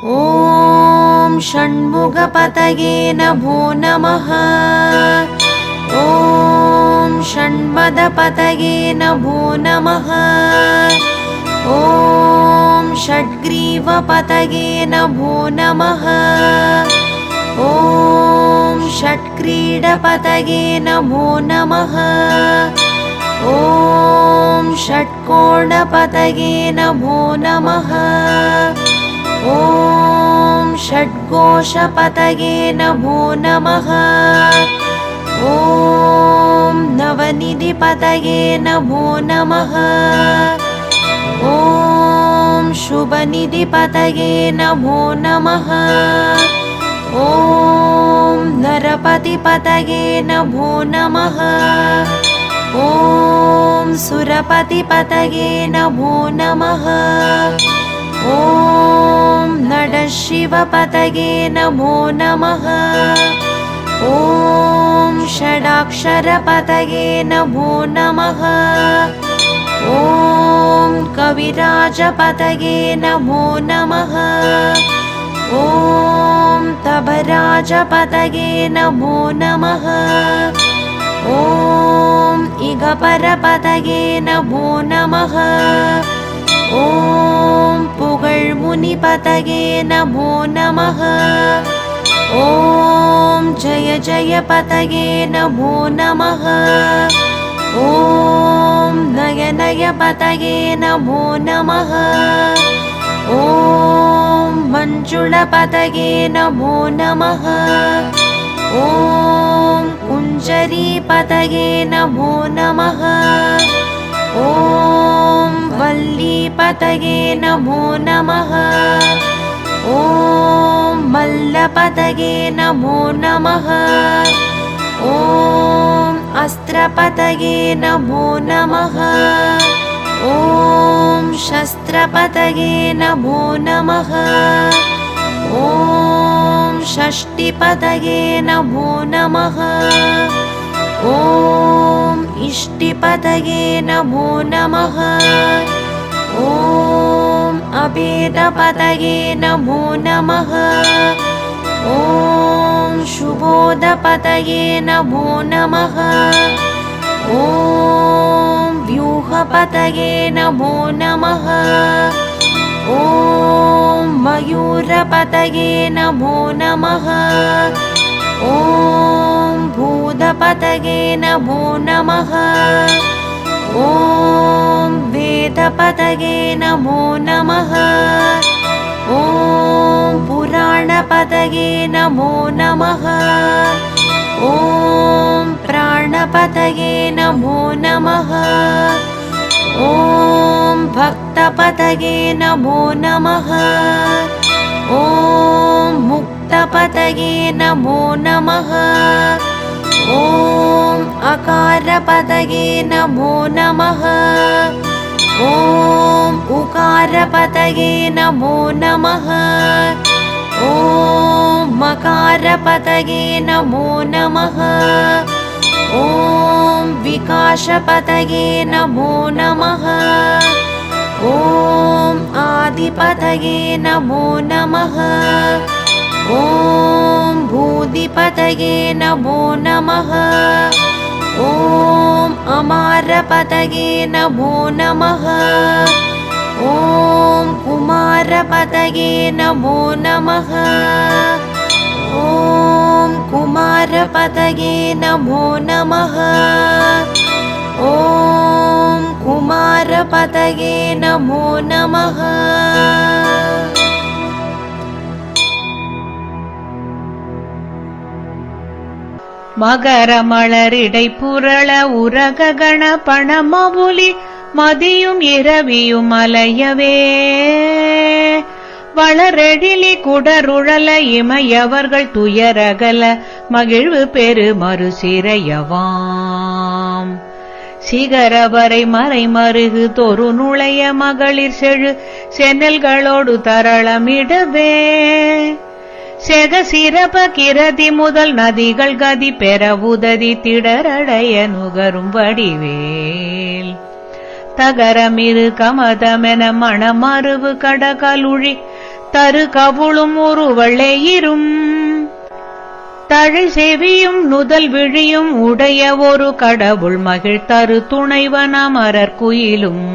ॐ षण्मुखपतये नभो नमः। ॐ षण्पदपतये नभो नमः। ॐ षड्ग्रीवपतये नभो नमः। ॐ षट्क्रीडपतये नमो नमः। ॐ षट्कोणपतये नमो नमः ॐ षड्घोषपतये नमो नमः। ॐ नवनिधिपतये नमो नमः। ॐ शुभनिधिपतये नमो नमः। ॐ नरपतिपतये नमो नमः। ॐ सुरपतिपतये नमो नमः ॐ नडशिवपतये नमो नमः। ॐ षडाक्षरपतये नमो नमः। ॐ कविराजपतये नमो नमः। ॐ तभराजपतये नमो नमः। ॐ इगपरपतये नमो नमः ॐ पुगழ்मुनिपतये नमो नमः। ॐ जय जय पतये नमो नमः। ॐ नय नय पतये नमो नमः। ॐ मञ्जुळपतये नमो नमः। ॐ कुञ्जरीपतये नमो नमः ॐ वल्लीपतये नमो नमः। ॐ मल्लपतये नमो नमः। ॐ अस्त्रपतये नमो नमः। ॐ शस्त्रपतये नमो नमः। ॐ षष्टिपतये नमो नमः ॐ इष्टिपतये नमो नमः। ॐ अभेदपतये नमो नमः। ॐ शुभोदपतये नमो नमः। ॐ व्यूहपतये नमो नमः। ॐ मयूरपतये नमो नमः ॐ भूतपतये नमो नमः। ॐ वेदपतये नमो नमः। ॐ पुराणपतये नमो नमः। ॐ प्राणपतये नमो नमः। ॐ भक्तपतये नमो नमः मुक्तपतये नमो नमः। ॐ अकारपतये नमो नमः। ॐ उकारपतये नमो नमः। ॐ मकारपतये नमो नमः। ॐ विकासपतये नमो नमः। ॐ आदिपतये नमो नमः ॐ भूदिपतये नमो नमः ॐ अमारपतये नमो नमः ॐ कुमारपतये नमो नमः ॐ कुमारपतये नमो नमः ॐ कुमारपतये नमो नमः மகர மலரிடை புரள உரக கண பணமவுலி மதியும் இரவியும் அலையவே வளரெழிலி குடருழல இமையவர்கள் துயரகல மகிழ்வு பெரு மறுசிறையவாம். சிகரவரை மறை மருகு தொரு நுழைய மகளிர் செழு சென்னல்களோடு தரளமிடவே. செக சிறப கிரதி முதல் நதிகள் கதி பெற உதவி திடரடைய நுகரும் வடிவேல். தகரமிரு கமதமென மணமருவு கடகலுழி தரு கவுளும் உருவளையிரும் தழை செவியும் நுதல் விழியும் உடைய ஒரு கடவுள் மகிழ் தரு துணைவன் அமரர் குயிலும்.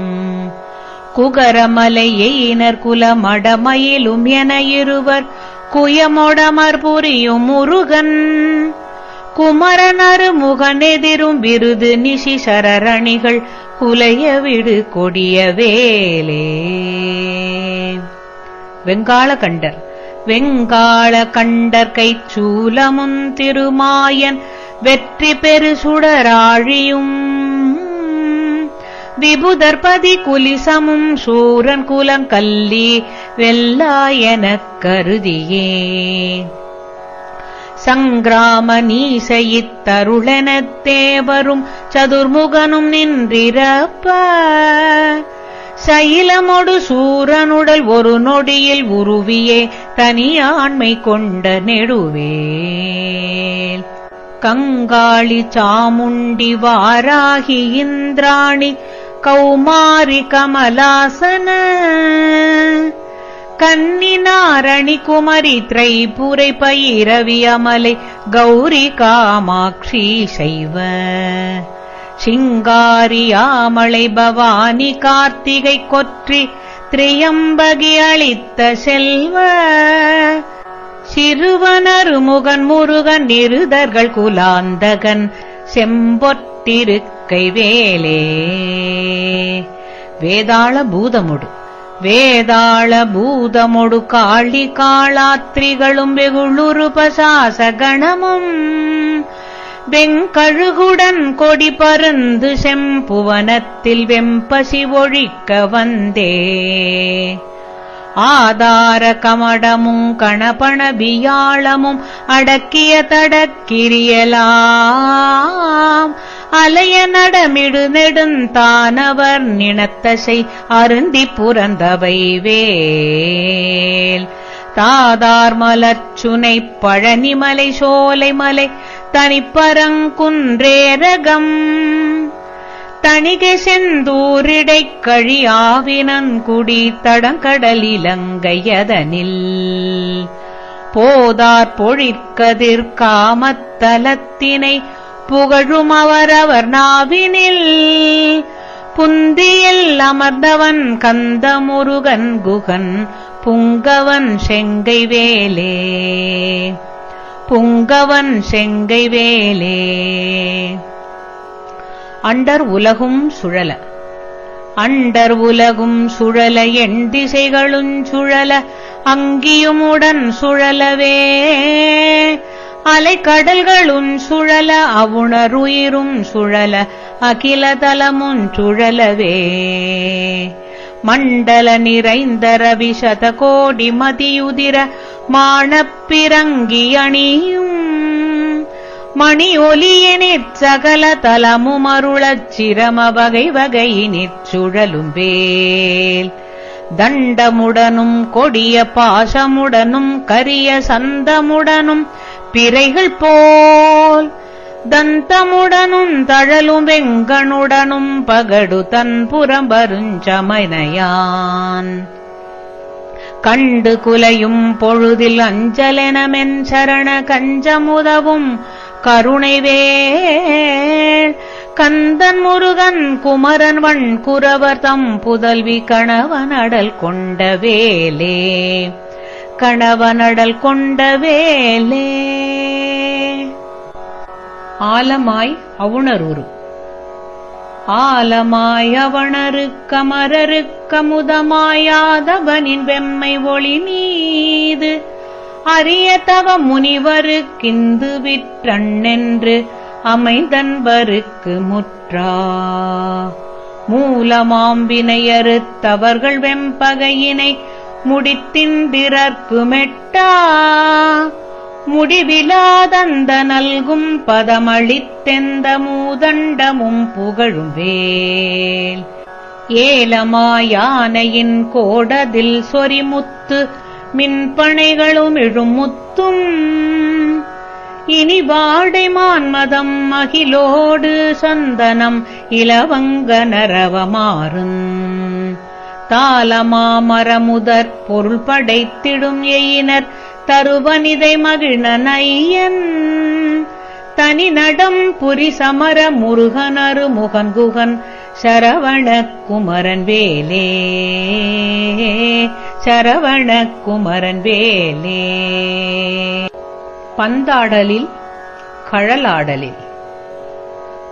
குகரமலை எயினர் குலமடமயிலும் என இருவர் குயமொடமர் புரியும் முருகன். குமரனரு முகனெதிரும் விருது நிஷி சரரணிகள் குலைய விடு கொடிய வேலே. வெங்காள கண்டர் வெங்காள கண்டர் கைச்சூலமுன் திருமாயன் வெற்றி பெரு சுடராழியும். விபுதர்பதி குலிசமும் சூரன் குலம் குலங்கல்லி வெல்லாயனக் கருதியே. சங்கிராம நீசையித்தருளெனத் தேவரும் சதுர்முகனும் நின்றிரப்ப. சைலமொடு சூரனுடல் ஒரு நொடியில் உருவியே தனியாண்மை கொண்ட நெடுவேல். கங்காளி சாமுண்டி வாராகி இந்திராணி கௌமாரி கமலாசன கன்னினாரணி குமரி திரைபுரை பயிரவி அமலை கௌரி காமாட்சி சைவ சிங்காரியாமலை பவானி கார்த்திகை கொற்றி திரியம்பகி அளித்த செல்வ. சிறுவனருமுகன் முருகன் நிருதர்கள் குலாந்தகன் செம்பொட்டிருக்க வேலே. வேதாள பூதமுடு. வேதாள பூதமொடு காளி காளாத்திரிகளும் வெகுளுரு பசாச கணமும் வெங்கழுகுடன் கொடி பருந்து செம்புவனத்தில் வெம்பசி ஒழிக்க வந்தே. ஆதார கமடமும் கணபண வியாழமும் அடக்கிய தடக்கிரியலாம். அலைய நடமிடு நெடுந்தானவர் நினத்தசை அருந்தி புறந்தவை வேல். தாதார் மலச்சுனை பழனிமலை சோலைமலை தனிப்பரங்குன்றேரகம் தணிகை செந்தூரிடைக் கழியாவினங்குடி தடங்கடலிலங்கையதனில். போதார் பொழிற்கதிர் காமத்தலத்தினை புகழும் அவரவர் நாவினில். புந்தியில் அமர்ந்தவன் கந்தமுருகன் குகன் புங்கவன் செங்கை வேலே. புங்கவன் செங்கை வேலே. அண்டர் உலகும் சுழல. அண்டர் உலகும் சுழல எண் திசைகளும் சுழல அங்கியுமுடன் சுழலவே. அலைக்கடல்களும் சுழல அவுணருயிரும் சுழல அகில தலமும் சுழலவே. மண்டல நிறைந்த ரவி சதகோடி மதியுதிர மாணப்பிறங்கி அணியும் மணி ஒலியினிற் சகல தலமுமருளச் சிரம வகை வகையினிற் சுழலும் வேல். தண்டமுடனும் கொடிய பாசமுடனும் கரிய சந்தமுடனும் பிறைகள் போல். தந்தமுடனும் தழலும் வெங்கனுடனும் பகடு தன் புறம்பருஞ்சமனையான் கண்டு குலையும் பொழுதில் அஞ்சலெனமென் சரண கஞ்சமுதவும் கருணைவேள். கந்தன் முருகன் குமரன் வண் குரவர் தம் புதல்வி கணவனடல் கொண்ட வேலே. கணவனடல் கொண்ட வேலே. ஆலமாய் அவுணரூரு. ஆலமாய் அவணருக்கமரருக்கமுதமாயாதவனின் வெம்மை ஒளி மீது. அரிய தவ முனிவருக்கிந்து விற்றண்ணென்று அமைந்தன்பருக்கு முற்றா. மூலமாம்பினையறுத்தவர்கள் வெம்பகையினை முடித்தின்பிறர்க்கு மெட்டா. முடிவிலாதந்த நல்கும் பதமளித்தெந்த மூதண்டமும் புகழும் வேல். ஏலமாயானையின் கோடதில் சொரிமுத்து மின்பனைகளும் இழுமுத்தும் இனி வாடை மான்மதம் அகிலோடு சந்தனம் இலவங்க நரவமாறும். தாளமாமரமுதற் பொருள் படைத்திடும் எயினர் தருவனிதை மகிழ்நன் ஐயன் தனி நடம் புரி சமர முருகனரு முகன் சரவணக்குமரன் வேலே. சரவணக்குமரன் வேலே. பந்தாடலில் கழலாடலில்.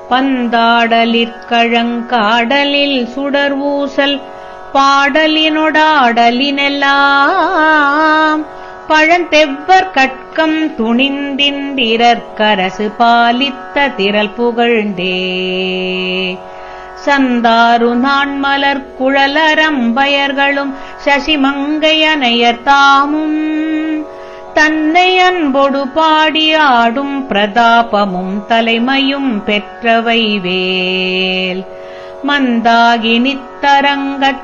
பந்தாடலிற்கழங்காடலில் சுடர் ஊசல் பாடலினொடாடலினெல்லாம். பழந்தெவ்வர் கட்கம் துணிந்திந்திரற்கரசு பாலித்த திரள் புகழ்ந்தே. சந்தாரு நான்மலர் குழலரம்பயர்களும் சசிமங்கையனையர் தாமும். தன்னை அன்பொடு பாடி ஆடும் பிரதாபமும் தலைமையும் பெற்றவை வேல். மந்தாகி நித்தரங்கச்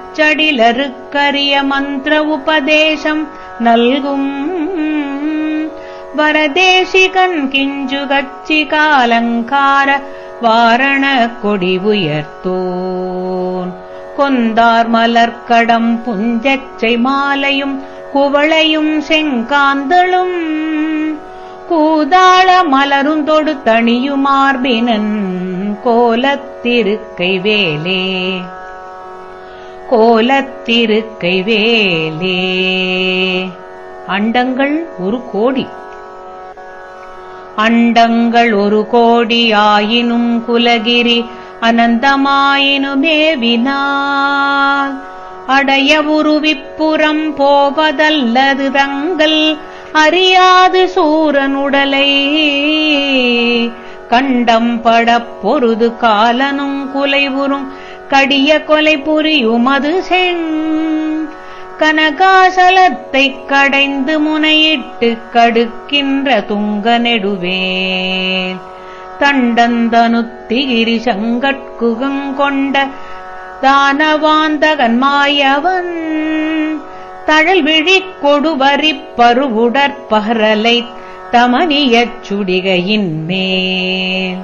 மந்திர உபதேசம் நல்கும். வரதேசிகன் கிஞ்சு கச்சி காலங்கார வாரண கொடி உயர்த்தோன். கொந்தார் மலர்க்கடம் புஞ்சச்சை மாலையும் குவளையும் செங்காந்தளும். கூதாள மலரும் தொடு தணியுமார்பினன் கோலத்திருக்கை வேலே. கோலத்திருக்கை வேலே. அண்டங்கள் ஒரு கோடி. அண்டங்கள் ஒரு கோடி ஆயினும் குலகிரி அனந்தமாயினுமேவினால் அடைய உருவிப்புறம் போவதல்லது தங்கள் அறியாது சூரனுடலை. கண்டம் படப் பொருது காலனும் குலைவுறும் கடிய கொலை புரியுமது செண் கனகாசலத்தைக் கடைந்து முனையிட்டு கடுக்கின்ற துங்க நெடுவேன் தண்டந்தனுத்திகிரி சங்கட்குகங்கொண்ட தானவாந்தகன் மாயவன் தழல் விழிக் கொடுவரிப் பருவுடற்பகரலை தமனியச் சுடிகையின் மேல்.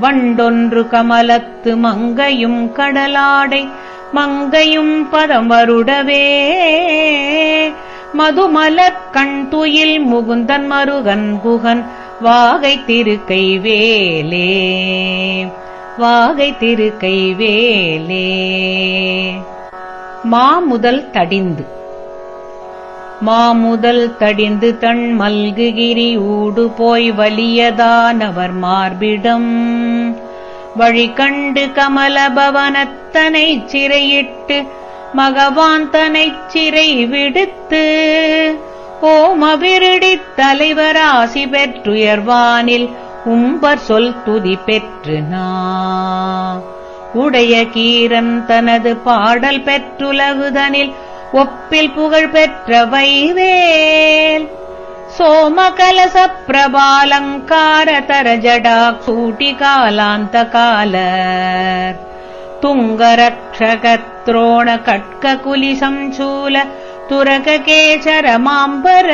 வண்டொன்று கமலத்து மங்கையும் கடலாடை மங்கையும் பதம் வருடவே மதுமலர் கண் துயில் முகுந்தன் மருகன் குகன் வாகை திருக்கை வேலே. வாகை திருக்கை வேலே. மாமுதல் தடிந்து. மாமுதல் தடிந்து தன் மல்குகிரி ஊடு போய் வலியதானவர் மார்பிடம். வழி கண்டு கமலபவனத்தனைச் சிறையிட்டு மகவான் தனைச் சிறை விடுத்து ஓமவிருடித் தலைவராசி பெற்றுயர்வானில் உம்பர் சொல் துதி பெற்று நா. உடைய கீரன் தனது பாடல் பெற்றுலகுதனில் ஒப்பில் புகழ் பெற்ற வைவேல் சோமகலச பிரபாலங்கார தர ஜடா சூட்டி காலாந்த காலர் துங்கரக்ஷகத்ரோண கட்க குலி சம்சூல துரக கேசர மாம்பர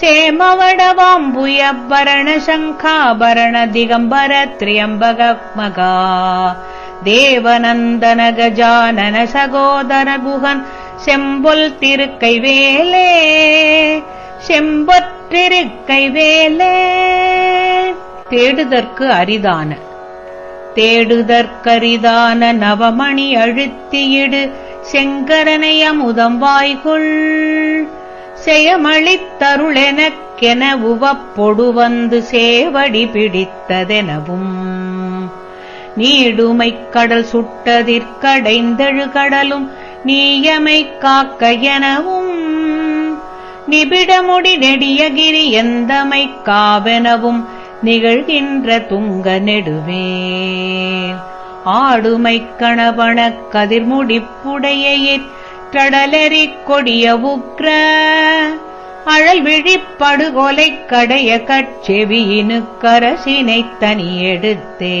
சேமவடவாம்புயபரண சங்காபரண திகம்பர திரியம்பக மகா தேவநந்தன கஜானன சகோதர குகன் செம்பொல் திருக்கை வேலே செம்பொற்றிருக்கை வேலே தேடுதற்கு அரிதான. தேடுதற்கரிதான நவமணி அழுத்தியிடு செங்கரனை அமுதம் வாய்குள் செயமளித்தருளெனக்கென உவப்பொடு வந்து சேவடி பிடித்ததெனவும். நீடுமைக் கடல் சுட்டதிற்கடைந்தழு கடலும் நீயமை காக்க எனவும். நிபிடமுடி நெடியகிரி எந்தமை காவெனவும் நிகழ்கின்ற துங்க நெடுவே ஆடுமைக் கணவன கதிர்முடிப்புடையிற் டடலெறிக் கொடிய உக்ர. அழல் விழிப்படுகொலைக் கடைய கட்செவியினு கரசினைத் தனியெடுத்தே.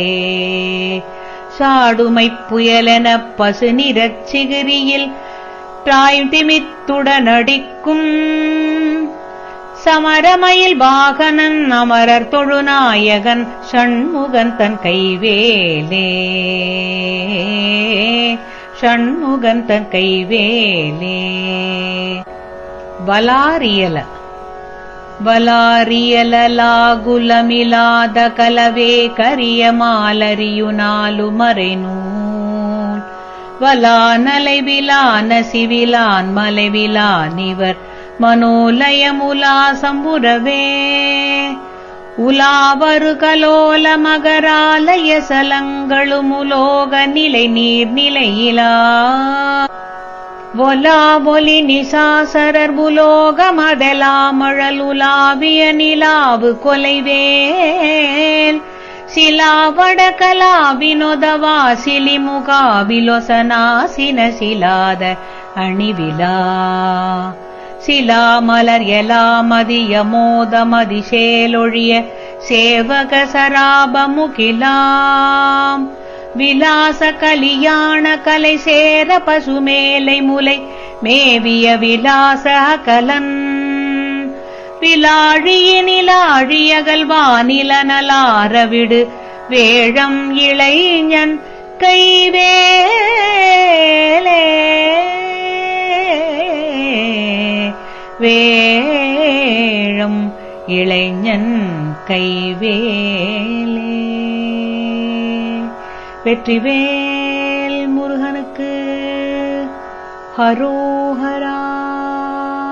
சாடுமைப் புயலெனப் பசு நிறச் சிகிரியில் திமித்துடனடிக்கும் சமரமயில் வாகனன் அமரர் தொழுநாயகன் ஷண்முகன் தன் கைவேலே. ஷண்முகன் தன் கைவேலே. வலாரியல. வலாரியலாகுலமிலாத கலவே கரிய மாலரியு நாலு வலானலை விலான சிவிலான் மலைவிலான் இவர் உலாவரு கலோல மகராலய சலங்களுமுலோக நிலை நீர் நிலையிலா. ஒலா ஒலி நிசாசரர் புலோகமதலாமழலுலாவிய நிலாவு கொலைவேல். சிலாவட கலா வினோதவா சிலிமுகா விலோசனாசின சிலாத அணிவிலா. சிலா மலர் எலா மதிய மோத மதிசேலொழிய சேவக சராபமுகிலாம் விலாச கலியாண கலை சேர பசுமேலை முலை மேவிய விலாச கலன் விலாழியினிலாழியகல் வானிலனலாரவிடு வேழம் இளைஞன் கைவேலே. வேழம் இளைஞன் கைவேலே. வெற்றிவேல் முருகனுக்கு ஹரோஹரா.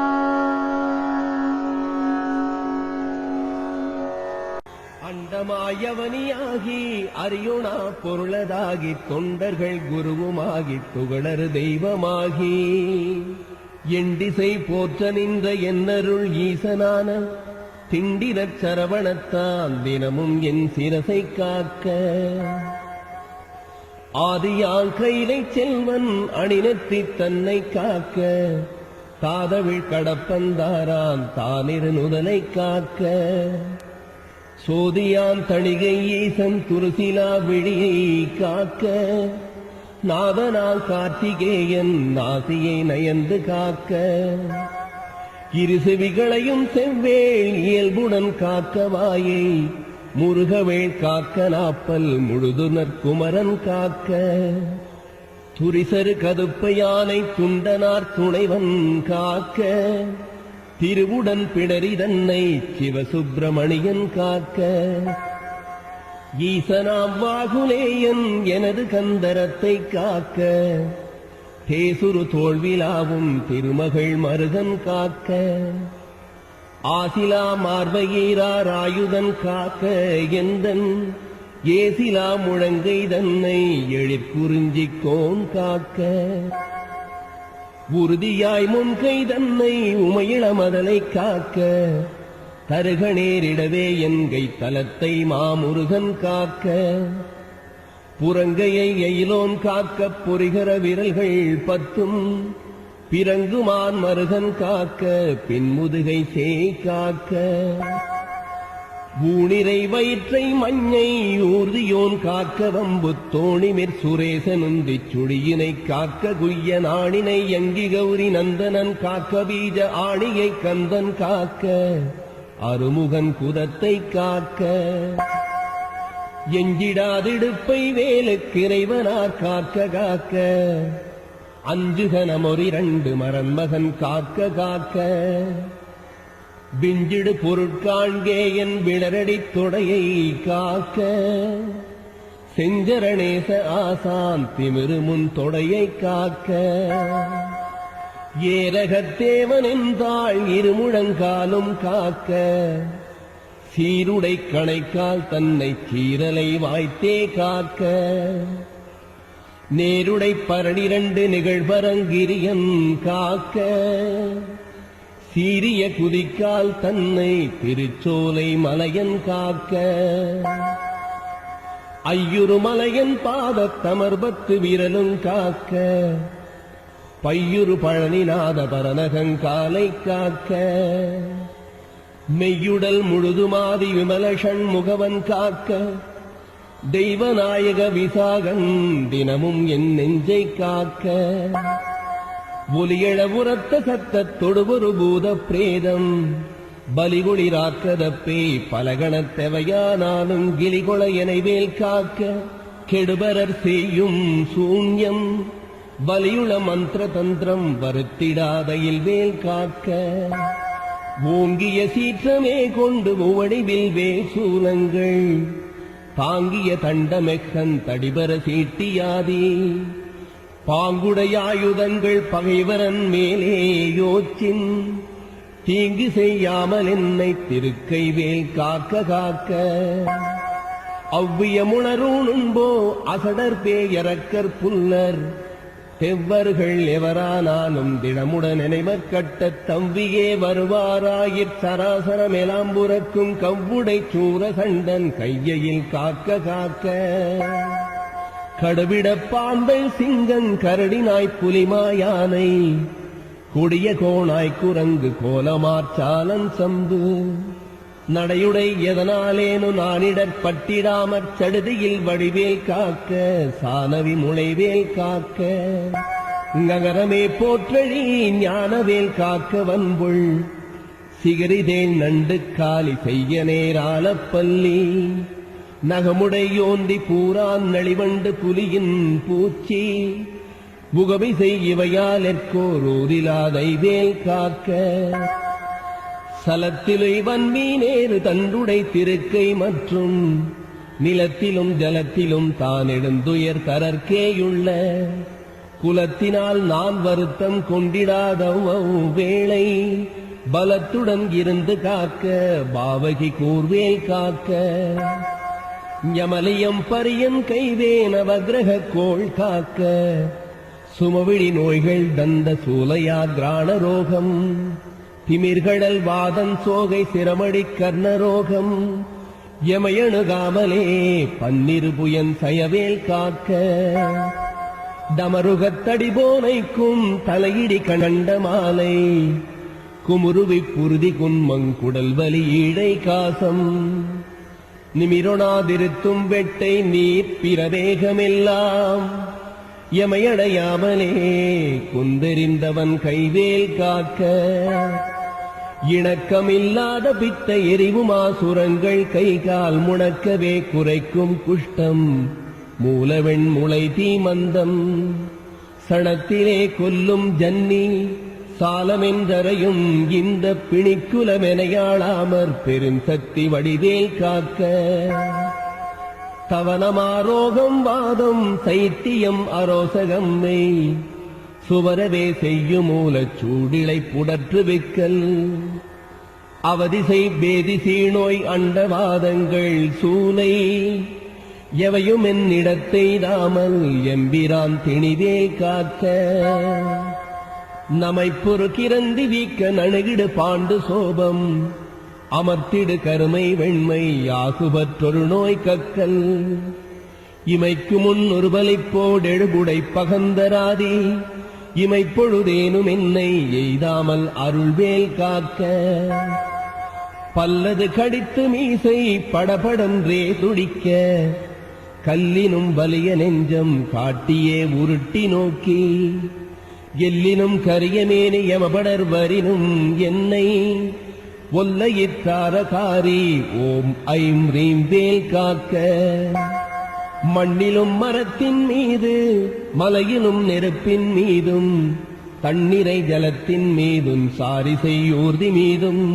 அண்டமாயவனியாகி அரியுணா பொருளதாகி தொண்டர்கள் குருவுமாகி துகளறு தெய்வமாகி. எண்டிசை போற்ற நின்ற என்னருள் ஈசனான திண்டிரச் சரவணத்தான் தினமும் என் சிரசை காக்க. ஆதியால் கைலை செல்வன் அணிநெத்தி தன்னை காக்க. தாதவிழ் கடப்பந்தாரான் தானிரு நுதலை காக்க. சோதியான் தணிகை ஈசன் துருசிலா விழியை காக்க நாதனால் கார்த்திகேயன் நாசியை நயந்து காக்க. இரு செவிகளையும் செவ்வேள் இயல்புடன் காக்க வாயை முருகவேள் காக்க நாப்பல் முழுதுனர் குமரன் காக்க. துரிசரு கதுப்ப யானை துண்டனார் துணைவன் காக்க. திருவுடல் பிடரி தன்னை சிவசுப்பிரமணியன் காக்க. ஈசனாம் வாகுலேயன் எனது கந்தரத்தை காக்க. தேசுரு தோல்விலாவும் திருமகள் மருகன் காக்க. ஆசிலா மார்பகீரார் ஆயுதன் காக்க எந்தன்? ஏசிலா முழங்கை தன்னை எழிற்குறிஞ்சிக்கோன் காக்க. உறுதியாய் முன்கை தன்னை உமையிளமதலை காக்க தருக நேரிடவே என்கை தலத்தை மாமுருகன் காக்க. புறங்கையை எயிலோன் காக்க பொறிகர விரல்கள் பத்தும் பிறங்குமான் மருகன் காக்க பின்முதுகை சேய் காக்க. ஊனிரை வயிற்றை மஞ்சை ஊர்தியோன் காக்க வம்பு தோணிமிர் சுரேசனுந்தி சுழியினை காக்க குய்ய நாணினை எங்கி கௌரி நந்தனன் காக்க பீஜ ஆணியை கந்தன் காக்க அருமுகன் குதத்தை காக்க. எஞ்சிடாதிடுப்பை வேலுக்கிறைவனார் காக்க காக்க. அஞ்சுகனமொரிரண்டு மரன்மகன் காக்க காக்க. விஞ்சிடு பொருட்காண்கே என் விளரடித் தொடையை காக்க. செஞ்சரணேச ஆசான் திமிரு முன் தொடையை காக்க. ஏரகத்தேவன் என்றாள் இருமுழங்காலும் காக்க. சீருடை கணைக்கால் தன்னை சீரலை வாய்த்தே காக்க. நேருடை பரணிரண்டு நிகழ்வரங்கிரியன் காக்க. சீரிய குதிக்கால் தன்னை திருச்சோலை மலையன் காக்க. ஐயுறு மலையன் பாதத் தமர்பத்து விரலும் காக்க. பையுறு பழனிநாத பரநகங்காலை காக்க. மெய்யுடல் முழுதுமாதி விமல முகவன் காக்க. தெய்வநாயக விசாகன் தினமும் என் நெஞ்சை காக்க. ஒலியள உரத்த சத்தத்தொடு ஒரு பூத பிரேதம் பலிகுளிராக்கதப்பே பலகணத்தெவையானாலும் கிளிகொள எனவேல் காக்க கெடுபரர் செய்யும் சூன்யம். வலியுள மந்திர தந்திரம் வருத்திடாதையில் வேல் காக்க. ஓங்கிய சீற்றமே கொண்டு உவடிவில் வேசூலங்கள். தாங்கிய தண்டமெக்கன் தடிபர சீட்டியாதே. பாங்குடையாயுதங்கள் பகைவரன் மேலே யோச்சின். தீங்கு செய்யாமல் என்னை திருக்கைவேல் காக்க காக்க. அவ்வியமுணரூனும்போ அசடர் பேயரக்கர் புல்லர். தெவ்வர்கள் எவரானாலும் திடமுடன் நினைவர் கட்டத் தவ்வியே வருவாராயிற் சராசரம் எலாம்புறக்கும் கவ்வுடை சூரகண்டன் கையையில் காக்க காக்க. கடுவிட பாம்பை சிங்கன் கரடினாய் புலிமாயானை கொடிய கோணாய் குரங்கு கோலமாற்றாலன் சம்பு. நடையுடை எதனாலேனு நானிடற் பட்டிடாமற் சடுதியில் வடிவேல் காக்க சானவி முளைவேல் காக்க. நகரமே போற்றழி ஞானவேல் காக்க வன்புள் சிகரிதேன் நண்டு காலி செய்ய நேராலப் பள்ளி. நகமுடையோந்தி பூரான் நளிவண்டு புலியின் பூச்சி. புகவை செய்யவையால் எற்கோரூரிலாதை வேல் காக்க. சலத்திலை வன்மீனேறு தன்றுடை திருக்கை மற்றும் நிலத்திலும் ஜலத்திலும் தான் எழுந்துயர் தரற்கேயுள்ள. குலத்தினால் நான் வருத்தம் கொண்டிடாத வேளை பலத்துடன் இருந்து காக்க பாவகி கூர்வேல் காக்க. யமலியம் பரியன் கைவேன வக்ரக கோள் காக்க. சுமவிழி நோய்கள் தந்த சூலையா கிராண ரோகம் திமிர்கடல் வாதன் சோகை சிரமடி கர்ணரோகம். எமையணுகாமலே பன்னிரு புயன் சயவேல் காக்க. டமருகத்தடி போனைக்கும் தலையிடி கண்ட மாலை. குமுருவி புருதி குன்மங்குடல் வலி ஈடை காசம். நிமிரொணாதிருத்தும் வெட்டை நீர் பிரவேகமெல்லாம் எமையடையாமலே குந்தெறிந்தவன் கைவேல் காக்க. இணக்கமில்லாத பித்த எரிவுமாசுரங்கள் கை கால் முணக்கவே குறைக்கும் குஷ்டம். மூலவெண் முளை தீமந்தம். சணத்திலே கொல்லும் ஜன்னி சாலமென்றரையும் இந்த பிணிக்குலமெனையாளாமற் பெருஞ்சக்தி வடிவேல் காக்க. தவனமாரோகம் வாதம் சைத்தியம் அரோசகம்மை சுவரவே செய்யும் மூலச் சூடிலை புடற்று விக்கல். அவதிசை பேதி சீநோய் அண்டவாதங்கள் சூலை எவையும் என்னிடத்தை தாமல் எம்பிரான் திணிவே காக்க. நமை கிரந்தி வீக்க நணுகிடு பாண்டு சோபம். அமர்த்திடு கருமை வெண்மை யாகுபற்றொரு நோய் கக்கல். இமைக்கு முன் ஒரு பலிப்போடெழுபுடை பகந்தராதி. இமைப்பொழுதேனும் என்னை எய்தாமல் அருள்வேல் காக்க. பல்லது கடித்து மீசை படபடன்றே துடிக்க. கல்லினும் வலிய நெஞ்சம் காட்டியே உருட்டி நோக்கி. எல்லினும் கரியமேனி யமபடர் வரினும் என்னை ஒல்லையிற்றாரகாரி ஓம் ஐம் ரீம் வேல் காக்க. மண்ணிலும் மரத்தின் மீது மலையிலும் நெருப்பின் மீதும் தண்ணீரை ஜலத்தின் மீதும் சாரிசை ஊர்தி மீதும்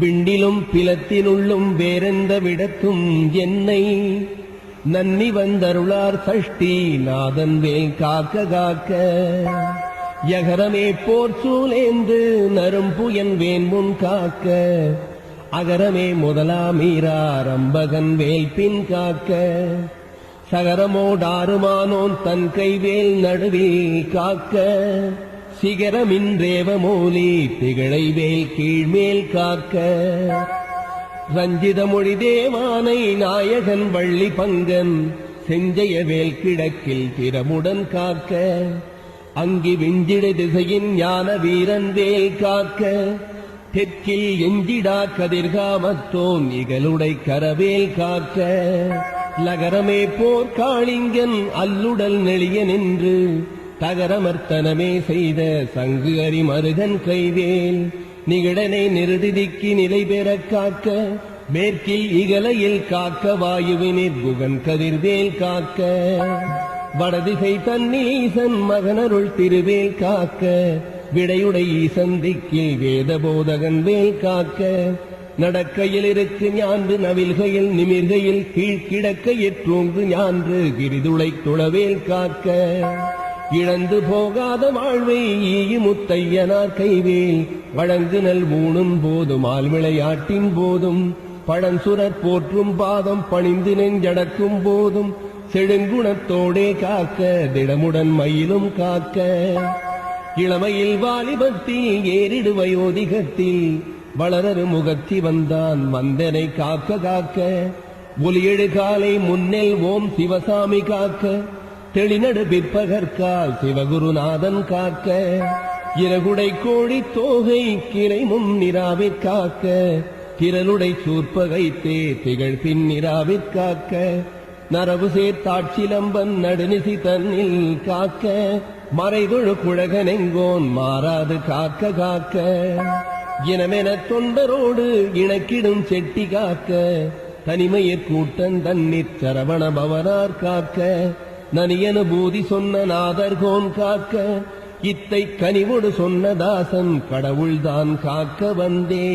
விண்டிலும் பிளத்தினுள்ளும் வேறெந்த விடத்தும் என்னை நன்னி வந்தருளார் சஷ்டி நாதன் வேல் காக்க காக்க. யகரமே போர் சூலேந்து நரும்புயன் வேண்முன் காக்க. அகரமே முதலாமீரார் அம்பகன் வேல் பின் காக்க. சகரமோடாருமானோன் தன் கைவேல் நடுவில் காக்க. சிகரமின்றேவ மோலி திகழை வேல் கீழ்மேல் காக்க. ரஞ்சித மொழி தேவானை நாயகன் வள்ளி பங்கன் செஞ்சய வேல் கிடக்கில் திறமுடன் காக்க அங்கி விஞ்சிட திசையின் ஞான வீரன் வேல் காக்க தெற்கில் எஞ்சிடா கதிர்காமத்தோன் இகலுடை கரவேல் காக்க. லகரமே போர்க்காளிங்கன் அல்லுடல் நெளிய நின்று தகரமர்த்தனமே செய்த சங்கு அரி மருகன் கைவேல் நிகழனை நிறுதிக்கு நிலை பெற காக்க மேற்கில் இகலையில் காக்க வாயுவினிற் புகன் கதிர்வேல் காக்க. வடதிசை தன்னீசன் மகனருள் திருவேல் காக்க விடையுடை சந்திக்கில் வேத போதகன் வேல் காக்க. நடக்கையில் இருக்கு ஞான்று நவில்கையில் நிமிர்கையில் கீழ்கிடக்க எற்றோங்கு ஞான்று கிரிதுளை துளவேல் காக்க. இழந்து போகாத வாழ்வை ஈயு முத்தையனார் கைவேல். வழங்கு நல் ஊணும் போதும் ஆள் விளையாட்டின் போதும். பழஞ்சுரற் போற்றும் பாதம் பணிந்து நெஞ்சடக்கும் போதும். செழுங்குணத்தோடே காக்க திடமுடன் மயிலும் காக்க. இளமையில் வாலிபத்தில் ஏறிடு வயோதிகத்தில் வளரரு முகத்தி வந்தான் மந்தனை காக்க காக்க. ஒலியெழு காலை முன்னெல் ஓம் சிவசாமி காக்க. தெளிநடு பிற்பகற்கால் சிவகுருநாதன் காக்க இரகுடை கோழி தோகை கிளை முன்னிராவிற் காக்க திரளுடை தே திகழ் பின்னிராவிற் காக்க நரவு சேர்த்தாட்சிலம்பன் நடுநிசி தன்னில் காக்க மறைதொழு குழகனெங்கோன் மாறாது காக்க காக்க இனமென தொண்டரோடு இணக்கிடும் செட்டி காக்க தனிமையற் கூட்டன் தன்னிற் சரவண பவனார் காக்க நனியனுபூதி சொன்ன நாதர்கோன் காக்க இத்தை கனிவோடு சொன்ன தாசன் கடவுள்தான் காக்க வந்தே.